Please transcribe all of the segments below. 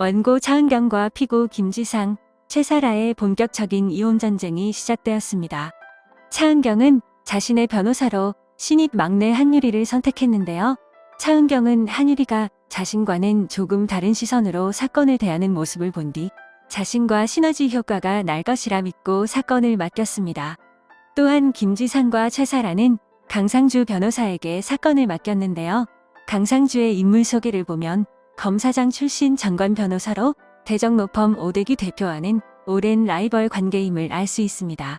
원고 차은경과 피고 김지상, 최사라의 본격적인 이혼 전쟁이 시작되었습니다. 차은경은 자신의 변호사로 신입 막내 한유리를 선택했는데요. 차은경은 한유리가 자신과는 조금 다른 시선으로 사건을 대하는 모습을 본 뒤 자신과 시너지 효과가 날 것이라 믿고 사건을 맡겼습니다. 또한 김지상과 최사라는 강상주 변호사에게 사건을 맡겼는데요. 강상주의 인물 소개를 보면 검사장 출신 전관 변호사로 대정로펌 오대기 대표와는 오랜 라이벌 관계임을 알 수 있습니다.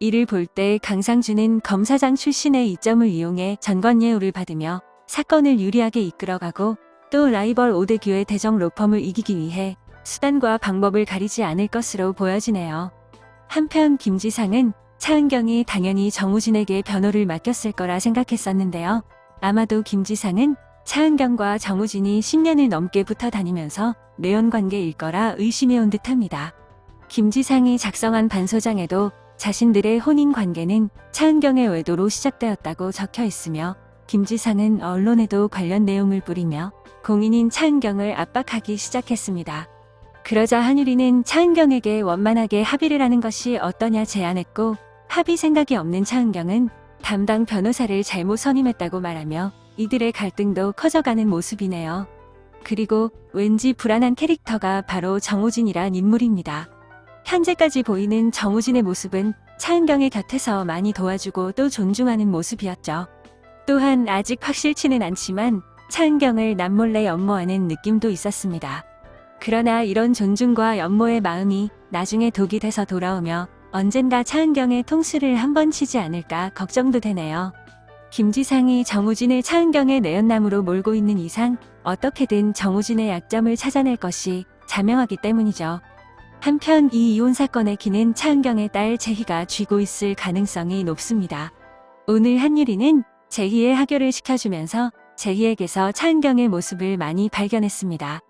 이를 볼 때 강상주는 검사장 출신의 이점을 이용해 전관 예우를 받으며 사건을 유리하게 이끌어가고 또 라이벌 오대규의 대정 로펌을 이기기 위해 수단과 방법을 가리지 않을 것으로 보여지네요. 한편 김지상은 차은경이 당연히 정우진에게 변호를 맡겼을 거라 생각했었는데요. 아마도 김지상은 차은경과 정우진이 10년을 넘게 붙어 다니면서 내연 관계일 거라 의심해온 듯합니다. 김지상이 작성한 반소장에도 자신들의 혼인 관계는 차은경의 외도로 시작되었다고 적혀 있으며 김지상은 언론에도 관련 내용을 뿌리며 공인인 차은경을 압박하기 시작했습니다. 그러자 한유리는 차은경에게 원만하게 합의를 하는 것이 어떠냐 제안했고 합의 생각이 없는 차은경은 담당 변호사를 잘못 선임했다고 말하며 이들의 갈등도 커져가는 모습이네요. 그리고 왠지 불안한 캐릭터가 바로 정우진이란 인물입니다. 현재까지 보이는 정우진의 모습은 차은경의 곁에서 많이 도와주고 또 존중하는 모습이었죠. 또한 아직 확실치는 않지만 차은경을 남몰래 연모하는 느낌도 있었습니다. 그러나 이런 존중과 연모의 마음이 나중에 독이 돼서 돌아오며 언젠가 차은경의 통수를 한번 치지 않을까 걱정도 되네요. 김지상이 정우진을 차은경의 내연남으로 몰고 있는 이상 어떻게든 정우진의 약점을 찾아낼 것이 자명하기 때문이죠. 한편 이 이혼 사건의 기는 차은경의 딸 재희가 쥐고 있을 가능성이 높습니다. 오늘 한유리는 재희의 하교를 시켜주면서 재희에게서 차은경의 모습을 많이 발견했습니다.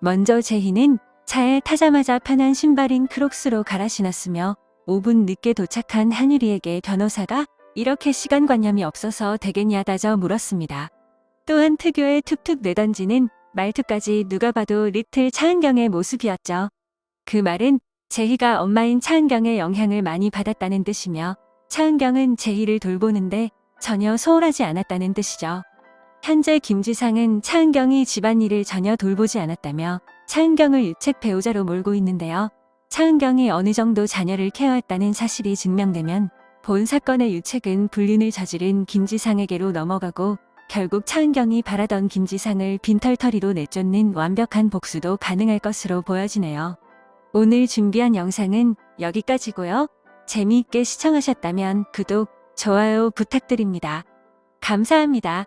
먼저 재희는 차에 타자마자 편한 신발인 크록스로 갈아 신었으며 5분 늦게 도착한 한유리에게 변호사가 이렇게 시간관념이 없어서 되겠냐 다져 물었습니다. 또한 특유의 툭툭 내던지는 말투까지 누가 봐도 리틀 차은경의 모습이었죠. 그 말은 재희가 엄마인 차은경의 영향을 많이 받았다는 뜻이며 차은경은 재희를 돌보는데 전혀 소홀하지 않았다는 뜻이죠. 현재 김지상은 차은경이 집안일을 전혀 돌보지 않았다며 차은경을 유책 배우자로 몰고 있는데요. 차은경이 어느 정도 자녀를 케어했다는 사실이 증명되면 본 사건의 유책은 불륜을 저지른 김지상에게로 넘어가고 결국 차은경이 바라던 김지상을 빈털터리로 내쫓는 완벽한 복수도 가능할 것으로 보여지네요. 오늘 준비한 영상은 여기까지고요. 재미있게 시청하셨다면 구독, 좋아요 부탁드립니다. 감사합니다.